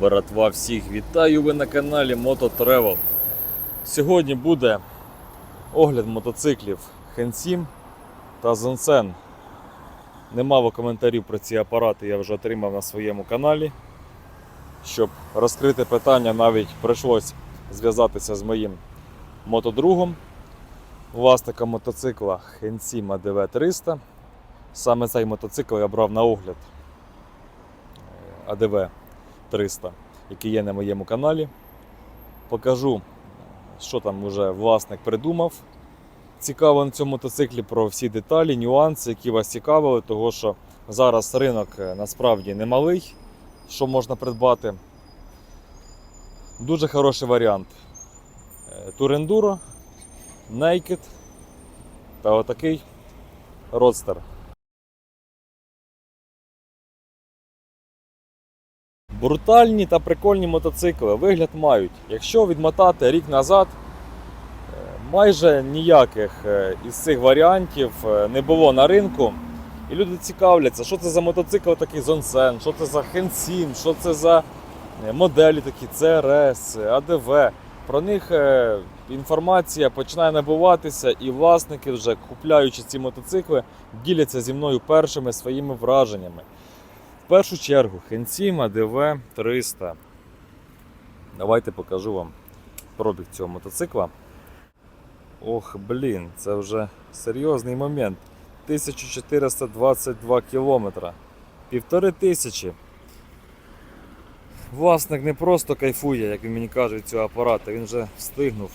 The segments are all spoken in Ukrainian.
Братва, всіх вітаю ви на каналі Moto Travel. Сьогодні буде огляд мотоциклів Хенсім та Зонсен. Немало коментарів про ці апарати я вже отримав на своєму каналі. Щоб розкрити питання, навіть прийшлось зв'язатися з моїм мотодругом, власником мотоцикла Хенсім ADV 300. Саме цей мотоцикл я брав на огляд ADV 300, який є на моєму каналі. Покажу, що там вже власник придумав. Цікаво на цьому мотоциклі про всі деталі, нюанси, які вас цікавили, тому що зараз ринок е, насправді немалий, що можна придбати. Дуже хороший варіант. Е, Турендуро, Naked та отакий Родстер. Брутальні та прикольні мотоцикли вигляд мають. Якщо відмотати рік назад, е, майже ніяких е, із цих варіантів е, не було на ринку. І люди цікавляться, що це за мотоцикл такий Зонсен, що це за Хенсім, що це за моделі такі CRS, ADV. Про них інформація починає набуватися, і власники, вже купляючи ці мотоцикли, діляться зі мною першими своїми враженнями. Першу чергу Хенсім ADV 300. Давайте покажу вам пробіг цього мотоцикла. Ох, блін, це вже серйозний момент. 1422 кілометра. Півтори тисячі. Власник не просто кайфує, як він мені каже, від цього апарата, він вже встигнув.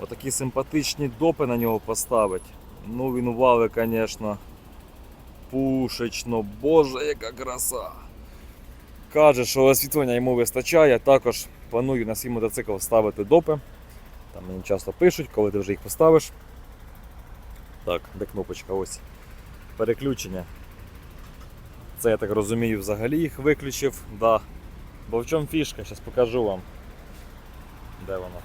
Отакі симпатичні допи на нього поставить. Ну він вали, звісно, пушечно. Боже, яка краса! Каже, що освітлення йому вистачає. Також планую на свій мотоцикл ставити допи. Там мені часто пишуть, коли ти вже їх поставиш. Так, де кнопочка ось. Переключення. Це я так розумію, взагалі їх виключив. Да. Бо в чому фішка? Зараз покажу вам. Де вона?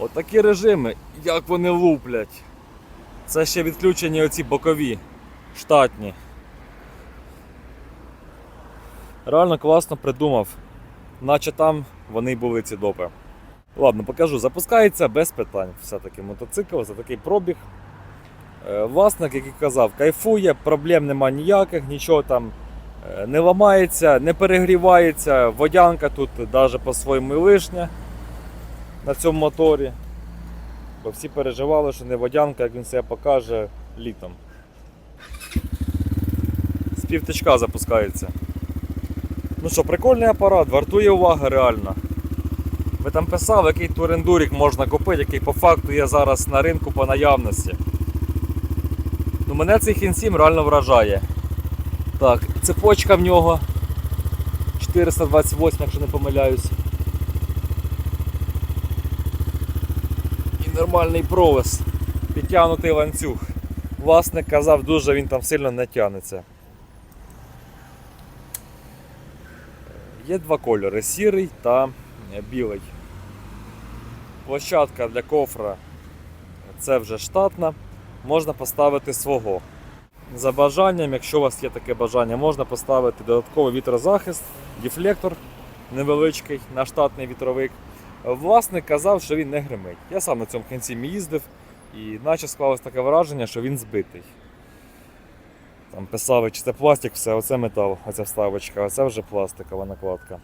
Отакі режими, як вони луплять. Це ще відключені оці бокові, штатні. Реально класно придумав. Наче там вони були ці допи. Ладно, покажу. Запускається без питань. Все-таки мотоцикл за такий пробіг. Е, Власник, і казав, кайфує, проблем нема ніяких, нічого там е, не ламається, не перегрівається. Водянка тут навіть по-своєму лишня на цьому моторі. Бо всі переживали, що не водянка, як він себе покаже літом. З півтичка запускається. Ну що, прикольний апарат, вартує уваги реально. Ви там писали, який турендурік можна купити, який по факту є зараз на ринку по наявності. Ну, мене цей Хінсім реально вражає. Так, цепочка в нього 428, якщо не помиляюсь. Нормальний провис. Підтягнутий ланцюг. Власник казав, дуже він там сильно не тягнеться. Є два кольори сірий та білий. Площадка для кофра це вже штатна, можна поставити свого. За бажанням, якщо у вас є таке бажання, можна поставити додатковий вітрозахист, дефлектор невеличкий на штатний вітровик. Власник казав, що він не гримить. Я сам на цьому кінці їздив і наче склалось таке враження, що він збитий. Там писали, чи це пластик, все, оце метал, оця вставочка, а це вже пластикова накладка.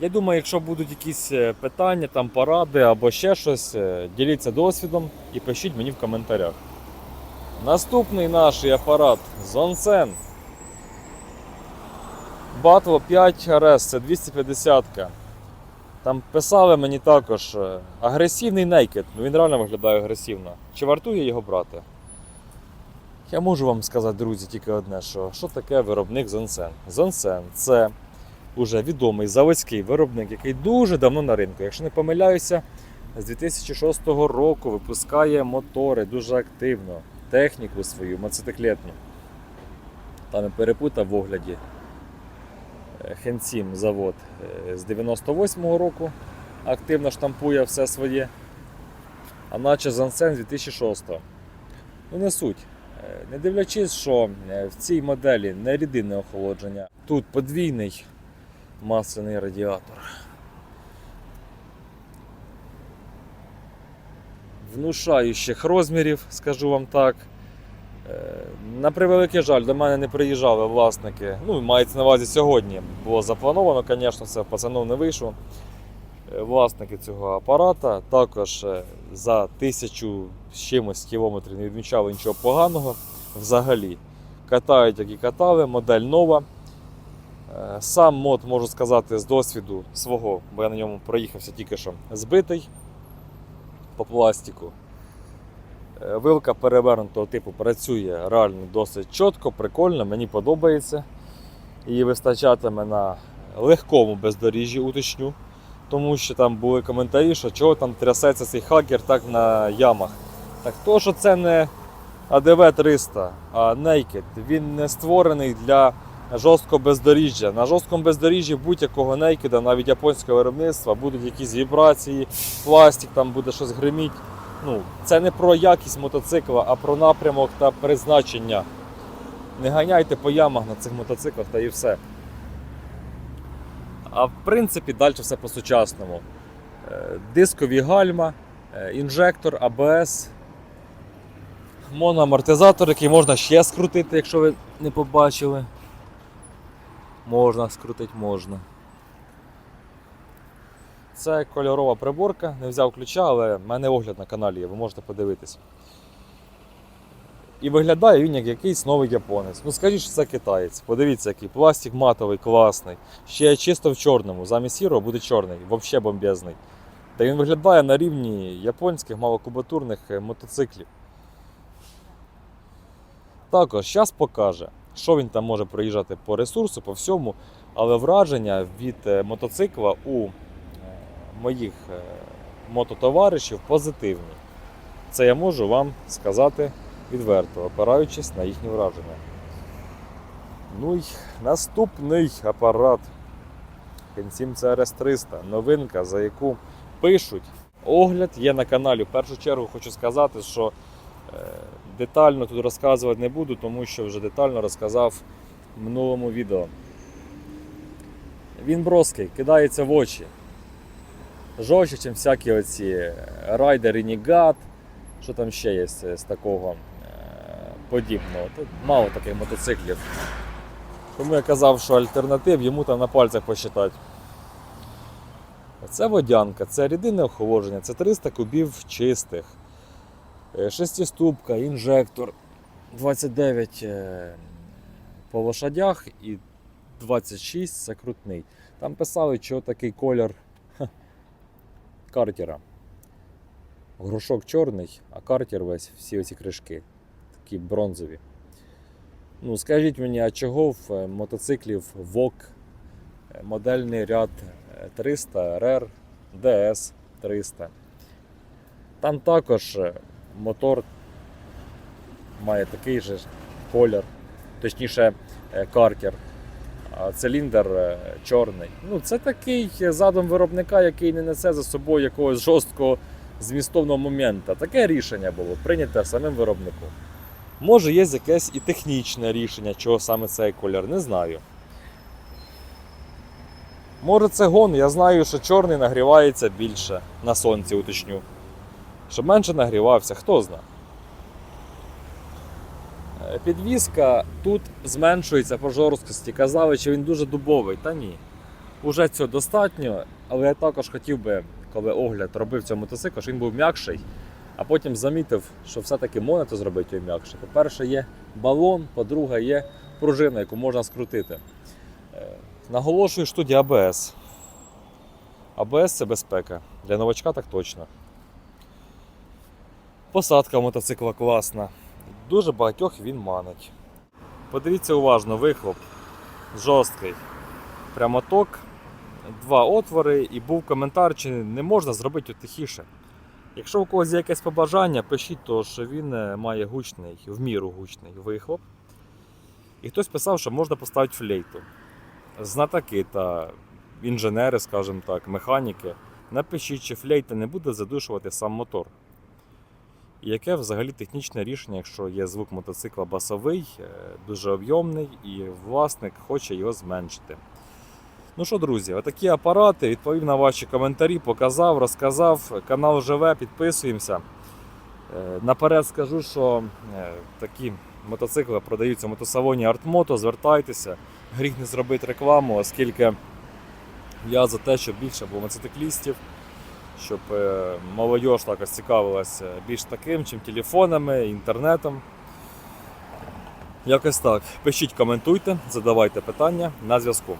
Я думаю, якщо будуть якісь е, питання, там поради або ще щось, е, діліться досвідом і пишіть мені в коментарях. Наступний наш апарат Zonsen. Battle 5 RS, це 250 -ка. Там писали мені також е, агресивний Naked, ну він реально виглядає агресивно. Чи вартує його брати? Я можу вам сказати, друзі, тільки одне, що що таке виробник Zonsen. Zonsen це уже відомий заводський виробник, який дуже давно на ринку. Якщо не помиляюся, з 2006 року випускає мотори дуже активно, техніку свою, мотоциклетну. Там і перепутав в огляді Хенсім завод е, з 98-го року активно штампує все своє. А наче Zonsen з 2006 Ну не суть. Е, Не дивлячись, що е, в цій моделі не рідинне охолодження, тут подвійний масляний радіатор. Внушаючих розмірів, скажу вам так. Е, На превеликий жаль, до мене не приїжджали власники. Ну, мається на увазі сьогодні. Було заплановано, звісно, це в пацанов не вийшло. Е, Власники цього апарата також е, за тисячу з чимось кілометрів не відмічали нічого поганого взагалі. Катають, як і катали, модель нова. Сам мод, можу сказати, з досвіду свого, бо я на ньому проїхався тільки що збитий по пластику. Е, Вилка перевернутого типу працює реально досить чітко, прикольно, мені подобається. Її вистачатиме на легкому бездоріжжі, уточню. Тому що там були коментарі, що чого там трясеться цей хакер так на ямах. Так то, що це не ADV 300, а Naked. Він не створений для жорсткого бездоріжжя. На жорсткому бездоріжжі будь-якого Naked, навіть японського виробництва, будуть якісь вібрації, пластик, там буде щось гриміть. Ну, це не про якість мотоцикла, а про напрямок та призначення. Не ганяйте по ямах на цих мотоциклах та і все. А в принципі, далі все по-сучасному. Е, Дискові гальма, е, інжектор, АБС, моноамортизатор, який можна ще скрутити, якщо ви не побачили. Можна скрутити, можна. Це кольорова приборка, не взяв ключа, але в мене огляд на каналі є, ви можете подивитись. І виглядає він як якийсь новий японець. Ну скажіть, що це китаєць. Подивіться, який пластик матовий, класний. Ще чисто в чорному. Замість сірого буде чорний, взагалі бомбезний. Та він виглядає на рівні японських малокубатурних е, мотоциклів. Також час покаже, що він там може проїжджати по ресурсу, по всьому, але враження від е, мотоцикла у моїх е, мототоваришів позитивні. Це я можу вам сказати відверто, опираючись на їхні враження. Ну й наступний апарат Pentium CRS 300. Новинка, за яку пишуть. Огляд є на каналі. В першу чергу хочу сказати, що е, детально тут розказувати не буду, тому що вже детально розказав в минулому відео. Він броский, кидається в очі. Жорстче, ніж всякі оці райдер Renegade, що там ще є з такого е, подібного. Тут мало таких мотоциклів. Тому я казав, що альтернатив йому там на пальцях посчитати. Це водянка, це рідинне охолодження, це 300 кубів чистих. Е, Шестиступка, інжектор 29 е, по лошадях і 26 це крутний. Там писали, що такий колір картера. Грушок чорний, а картер весь, всі оці кришки, такі бронзові. Ну, скажіть мені, а чого в е, мотоциклів VOG е, модельний ряд е, 300 RR DS 300? Там також е, мотор має такий же колір, точніше картер, циліндр е, чорний. Ну, це такий задум виробника, який не несе за собою якогось жорсткого змістовного моменту. Таке рішення було прийняте самим виробником. Може, є якесь і технічне рішення, чого саме цей колір, не знаю. Може це гон, я знаю, що чорний нагрівається більше на сонці, уточню. Щоб менше нагрівався, хто знає. Підвізка тут зменшується по жорсткості. Казали, що він дуже дубовий. Та ні. Уже цього достатньо, але я також хотів би, коли огляд робив цього мотоцикла, щоб він був м'якший, а потім замітив, що все-таки можна зробити його м'якше. По-перше, є балон, по-друге, є пружина, яку можна скрутити. Е, Наголошую, що АБС. АБС це безпека. Для новачка так точно. Посадка мотоцикла класна. Дуже багатьох він манить. Подивіться уважно, вихлоп жорсткий. Прямоток, два отвори і був коментар, чи не можна зробити тихіше. Якщо у когось є якесь побажання, пишіть, то що він е, має гучний, в міру гучний вихлоп. І хтось писав, що можна поставити флейту. Знатоки та інженери, скажімо так, механіки, напишіть, чи флейта не буде задушувати сам мотор. Яке взагалі технічне рішення, якщо є звук мотоцикла басовий, е, дуже об'ємний, і власник хоче його зменшити. Ну що, друзі, отакі апарати. Відповів на ваші коментарі, показав, розказав. Канал живе, підписуємося. Е, Наперед скажу, що е, такі мотоцикли продаються в мотосалоні Артмото. Звертайтеся, гріх не зробити рекламу, оскільки я за те, щоб більше було мотоциклістів, щоб е, молодь також цікавилася більш таким, чим телефонами, інтернетом. Якось так. Пишіть, коментуйте, задавайте питання на зв'язку.